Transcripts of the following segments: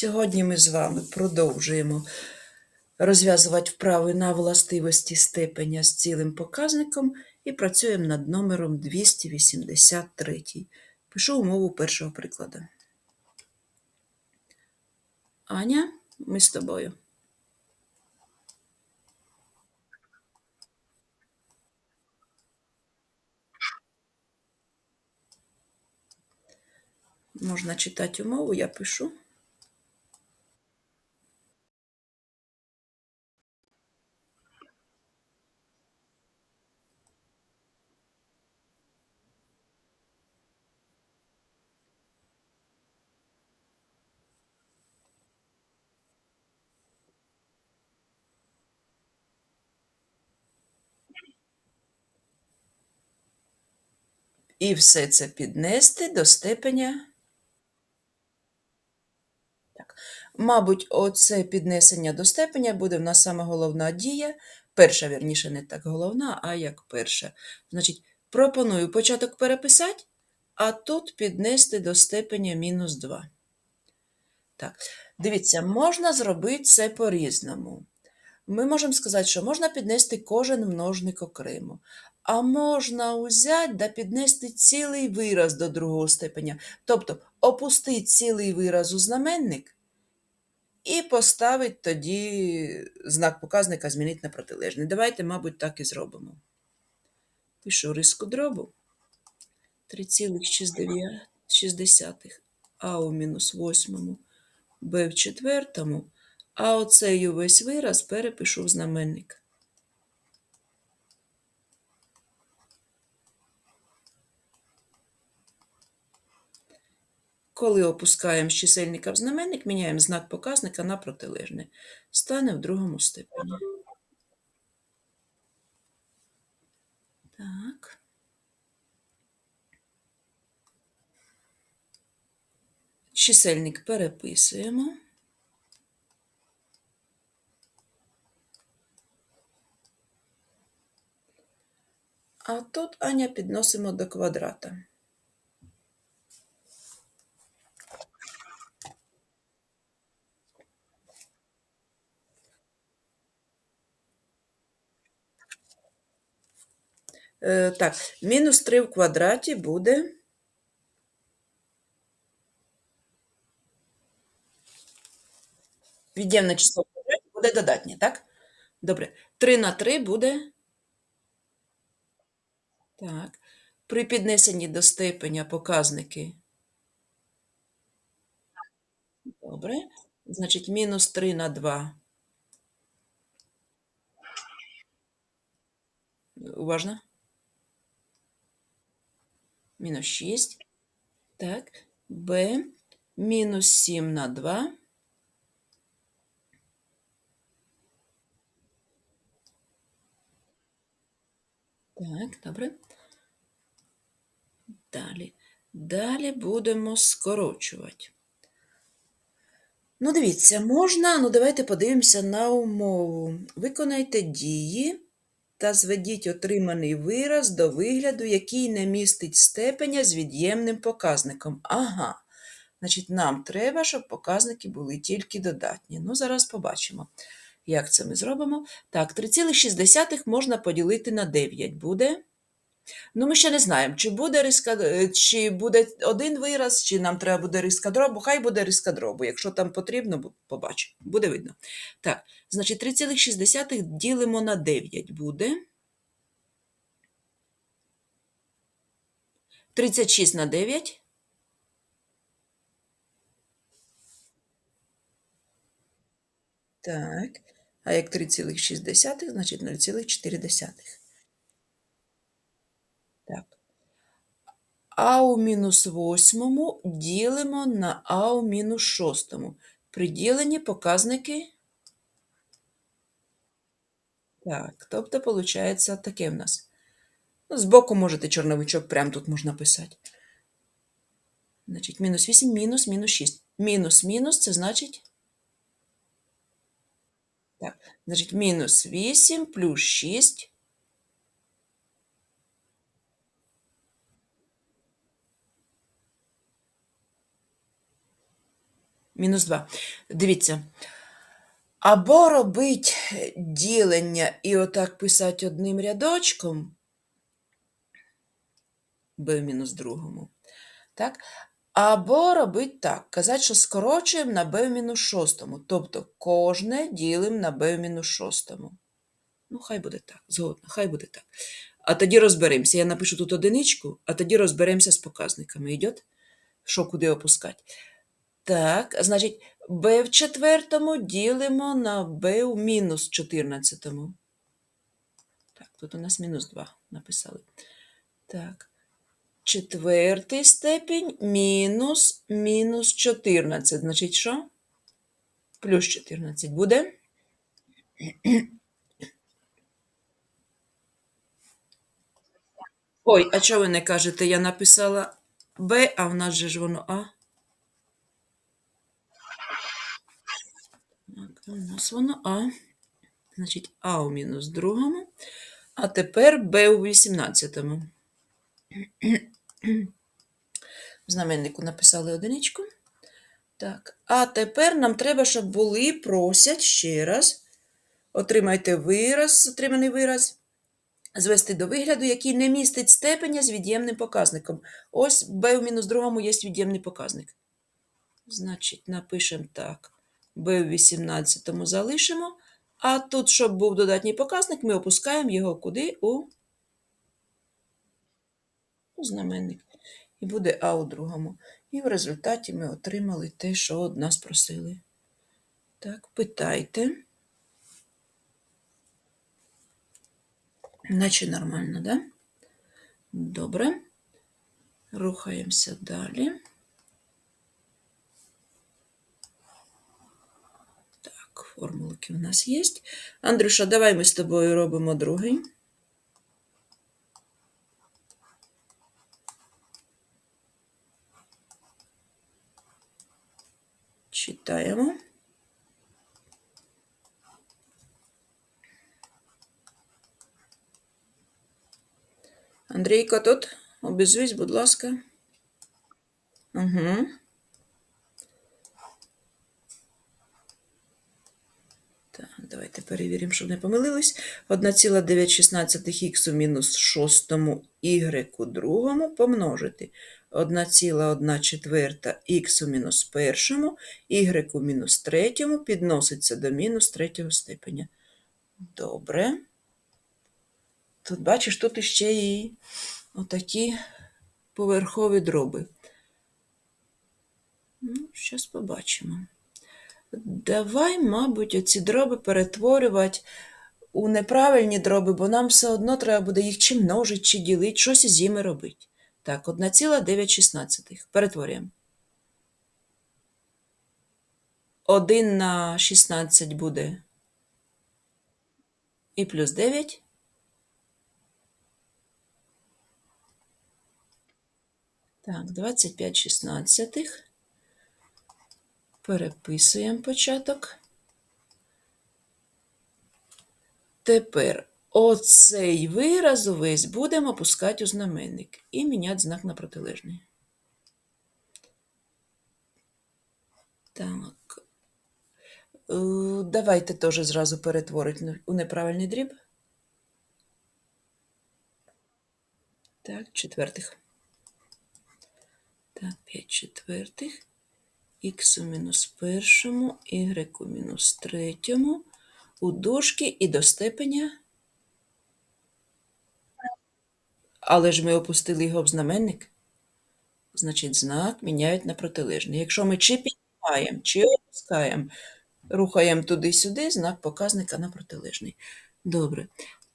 Сьогодні ми з вами продовжуємо розв'язувати вправи на властивості степеня з цілим показником і працюємо над номером 283. Пишу умову першого прикладу. Аня, ми з тобою. Можна читати умову, я пишу. І все це піднести до степеня. Так. Мабуть, оце піднесення до степеня буде в нас саме головна дія. Перша, вірніше, не так головна, а як перша. Значить, пропоную початок переписати, а тут піднести до степеня мінус 2. Так, дивіться, можна зробити це по-різному. Ми можемо сказати, що можна піднести кожен множник окремо. А можна взяти да піднести цілий вираз до другого степеня. Тобто опустити цілий вираз у знаменник і поставити тоді знак показника змінити на протилежний. Давайте, мабуть, так і зробимо. Пишу риску дробу 3,6 а у мінус 8, b в четвертому, а оцей увесь вираз перепишу в знаменник. Коли опускаємо з чисельника в знаменник, міняємо знак показника на протилежний. Стане в другому степені. Так. Чисельник переписуємо. А тут Аня підносимо до квадрата. Так, мінус 3 в квадраті буде. Від'ємне число в квадраті буде додатнє, так? Добре. 3 на 3 буде. Так. При піднесенні до степеня показники. Добре. Значить, мінус 3 на 2. Уважно. Мінус 6. Так. Б. Мінус 7 на 2. Так, добре. Далі. Далі будемо скорочувати. Ну, дивіться, можна, ну давайте подивимося на умову. Виконайте дії та зведіть отриманий вираз до вигляду, який не містить степеня з від'ємним показником. Ага. Значить, нам треба, щоб показники були тільки додатні. Ну, зараз побачимо, як це ми зробимо. Так, 3,6 можна поділити на 9 буде. Ну, ми ще не знаємо, чи буде риска, е, чи буде один вираз, чи нам треба буде риска дробу. Хай буде риска дробу. Якщо там потрібно, побачимо. Буде видно. Так, значить, 3,6 ділимо на 9 буде. 36 на 9. Так, а як 3,6, значить 0,4. Так. А у мінус восьмому ділимо на А у мінус шостому. При діленні показники. Так, тобто, виходить, таке в нас. Ну, Збоку можете чорновичок прямо тут можна писати. Значить, мінус 8, мінус, мінус 6. Мінус, мінус це значить. Так, значить, мінус 8 плюс 6. Мінус 2. Дивіться. Або робить ділення і отак писати одним рядочком b мінус другому. Так? Або робить так, казати, що скорочуємо на b мінус шостому. Тобто кожне ділимо на b мінус шостому. Ну, хай буде так, згодно, хай буде так. А тоді розберемося. Я напишу тут одиничку, а тоді розберемося з показниками. Йдет? Що куди опускати? Так, значить, b в четвертому ділимо на b у мінус 14. Так, тут у нас мінус 2 написали. Так. Четвертий степінь мінус мінус 14. Значить, що? Плюс 14 буде. Ой, а чого ви не кажете? Я написала b, а в нас же ж воно А. Так, у нас воно А. Значить, А у мінус другому. А тепер Б у 18. В знаменнику написали одиничку. Так, а тепер нам треба, щоб були, просять ще раз. Отримайте вираз, отриманий вираз. Звести до вигляду, який не містить степеня з від'ємним показником. Ось b в мінус другому є від'ємний показник. Значить, напишемо так. B в 18 залишимо. А тут, щоб був додатній показник, ми опускаємо його куди? У, у знаменник. І буде А у другому. І в результаті ми отримали те, що од нас просили. Так, питайте. Наче нормально, да? Добре. Рухаємося далі. Так, формулки у нас є. Андрюша, давай ми з тобою робимо другий. Читаємо. Андрійко, тут обізвись, будь ласка. Угу. Так, давайте перевіримо, щоб не помилились. 1,916х у мінус 6 y у другому помножити 1,1 четверта х у мінус 1, y у мінус 3 підноситься до мінус 3 степеня. Добре. Тут, бачиш, тут іще і отакі поверхові дроби. Ну, Зараз побачимо. Давай, мабуть, оці дроби перетворювати у неправильні дроби, бо нам все одно треба буде їх чи множити, чи ділити, щось із ними робити. Так, 1,916. Перетворюємо. 1 на 16 буде і плюс 9. Так, 25 шістнадцятих. Переписуємо початок. Тепер оцей вираз увесь будемо опускати у знаменник і міняти знак на протилежний. Так. Е, давайте теж зразу перетворити у неправильний дріб. Так, четвертих. Так, 5 четвертих х мінус першому, y мінус третьому, у дужки і до степеня. Але ж ми опустили його в знаменник. Значить, знак міняють на протилежний. Якщо ми чи піднімаємо, чи опускаємо, рухаємо туди-сюди, знак показника на протилежний. Добре.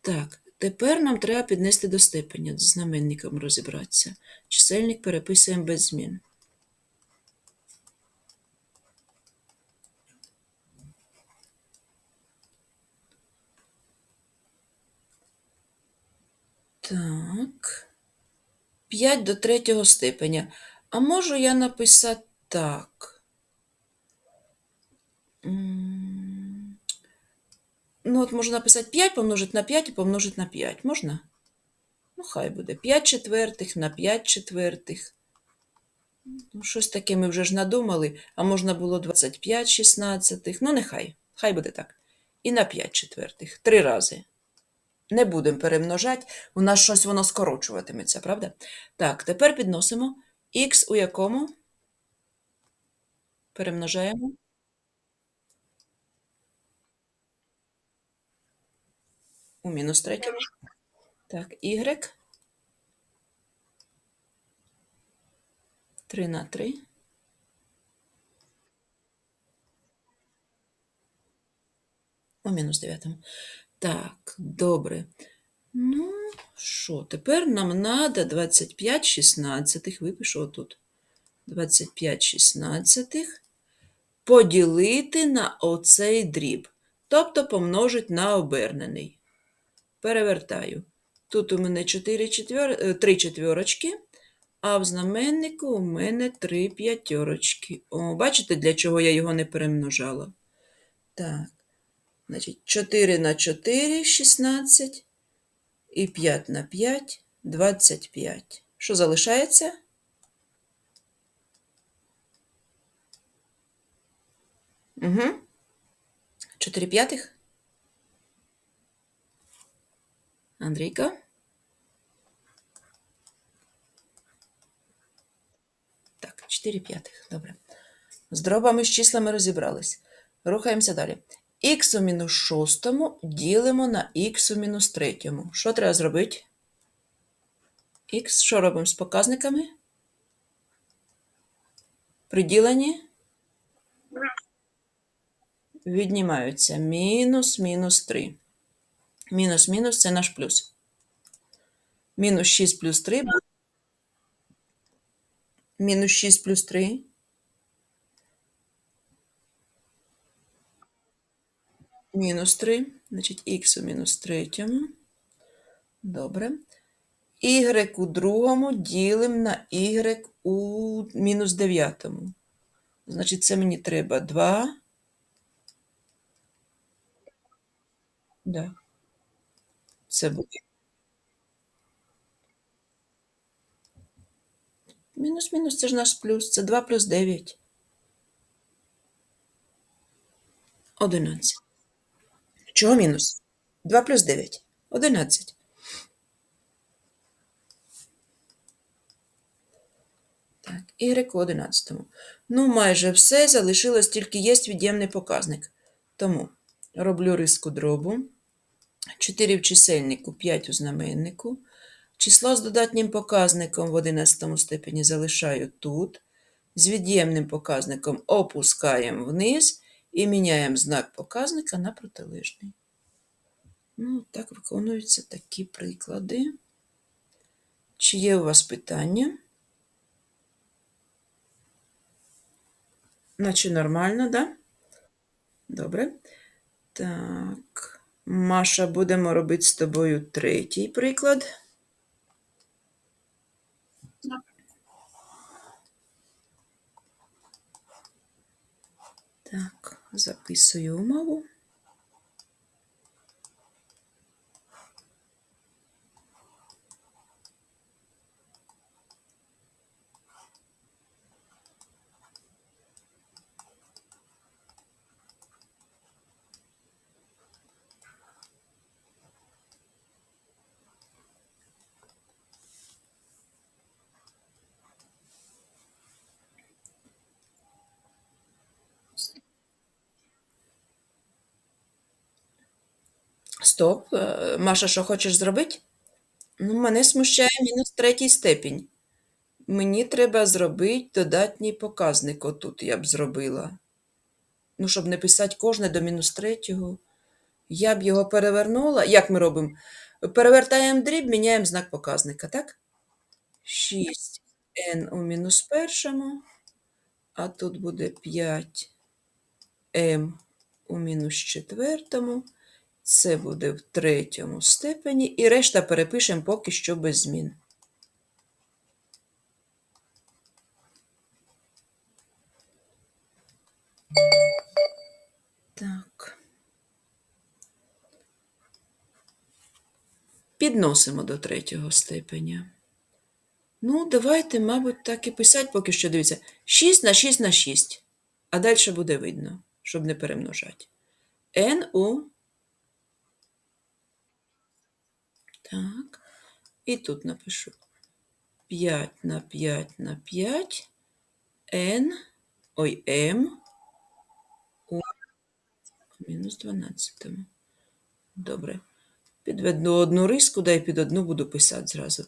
Так, тепер нам треба піднести до степеня, з знаменником розібратися. Чисельник переписуємо без змін. Так. 5 до третього степеня. А можу я написати так. Ну, от можна написати 5 помножити на 5 і помножити на 5. Можна? Ну, хай буде. 5 четвертих на 5 четвертих. Ну, щось таке ми вже ж надумали, а можна було 25 шістнадцятих. Ну, нехай, хай буде так. І на 5 четвертих. Три рази. Не будемо перемножати, у нас щось воно скорочуватиметься, правда? Так, тепер підносимо х у якому? Перемножаємо. У мінус третьому. Так, y. 3 на 3. У мінус 9. Так, добре. Ну, що, тепер нам треба 25 шістнадцятих, випишу отут. 25 шістнадцятих поділити на оцей дріб, тобто помножить на обернений. Перевертаю. Тут у мене 4 четвер... 3 четверочки, а в знаменнику у мене 3 п'ятерочки. О, бачите, для чого я його не перемножала? Так, значить, 4 на 4 – 16, і 5 на 5 – 25. Що залишається? Угу. 4 п'ятих? Андрійка? Так, 4 п'ятих. Добре. З дробами з числами розібрались. Рухаємося далі. Х у мінус шостому ділимо на х у мінус третьому. Що треба зробити? Х, що робимо з показниками? Приділені? Віднімаються. Мінус, мінус 3. Мінус, мінус – це наш плюс. Мінус 6 плюс 3. Мінус 6 плюс 3. Мінус 3. Значить, х у мінус третьому. Добре. Y у другому ділимо на y у мінус дев'ятому. Значить, це мені треба 2. Да. Це буде. Мінус-мінус це ж наш плюс. Це 2 плюс 9. 11. Чого мінус? 2 плюс 9. 11. Так, y у 11. Ну, майже все. Залишилось тільки є від'ємний показник. Тому роблю риску дробу. 4 в чисельнику, 5 у знаменнику. Число з додатнім показником в 11 степені залишаю тут. З від'ємним показником опускаємо вниз і міняємо знак показника на протилежний. Ну, так виконуються такі приклади. Чи є у вас питання? Наче нормально, так? Да? Добре. Так, Маша, будемо робити з тобою третій приклад. Так, записую умову. Стоп. Е, Маша, що хочеш зробити? Ну, мене смущає мінус третій степінь. Мені треба зробити додатній показник. Отут я б зробила. Ну, щоб не писати кожне до мінус третього. Я б його перевернула. Як ми робимо? Перевертаємо дріб, міняємо знак показника, так? 6n у мінус першому, а тут буде 5m у мінус четвертому. Це буде в третьому степені, і решта перепишемо поки що без змін. Так. Підносимо до третього степеня. Ну, давайте, мабуть, так і писати поки що. Дивіться. 6 на 6 на 6. А далі буде видно, щоб не перемножати. n у. Так. І тут напишу 5 на 5 на 5. n. Ой, m у мінус 12. Добре. Підведу одну риску, да і під одну буду писати зразу.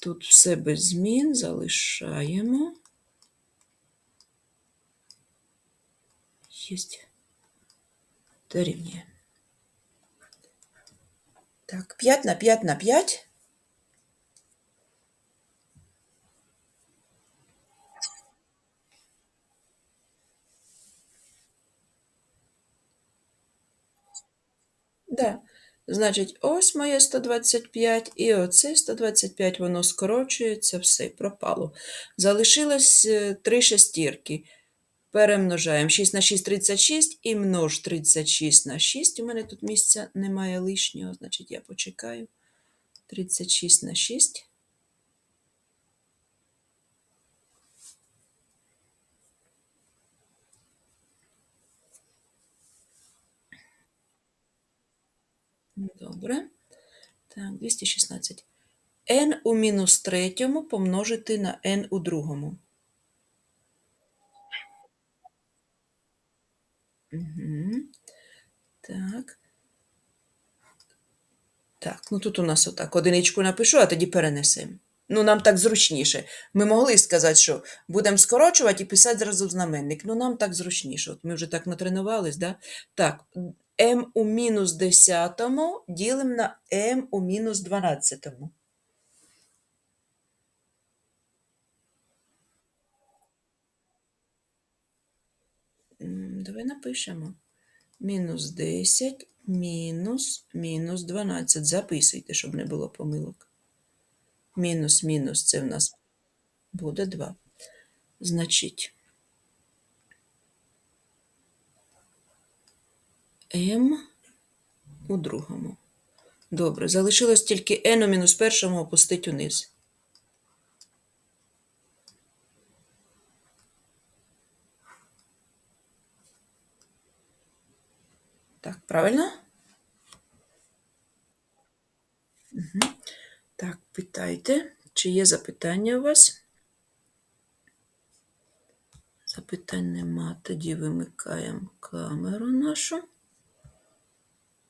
Тут все без змін залишаємо. Єсть. Дорівнює. Так, 5 на 5 на 5. Да. Значить, ось моє 125, і оце 125, воно скорочується, все, пропало. Залишилось е, три шестірки. Перемножаємо 6 на 6 – 36 і множ 36 на 6. У мене тут місця немає лишнього, значить я почекаю. 36 на 6. Добре. Так, 216. n у мінус третьому помножити на n у другому. Угу. Так. Так, ну тут у нас отак. Одиничку напишу, а тоді перенесемо. Ну, нам так зручніше. Ми могли сказати, що будемо скорочувати і писати зразу в знаменник. Ну, нам так зручніше. От ми вже так натренувались, да? Так, m у мінус десятому ділимо на m у мінус дванадцятому. М, Давай напишемо. Мінус 10, мінус, мінус 12. Записуйте, щоб не було помилок. Мінус, мінус, це в нас буде 2. Значить, m у другому. Добре, залишилось тільки n у мінус першому опустити униз. Так, правильно? Угу. Так, питайте, чи є запитання у вас? Запитань нема, тоді вимикаємо камеру нашу.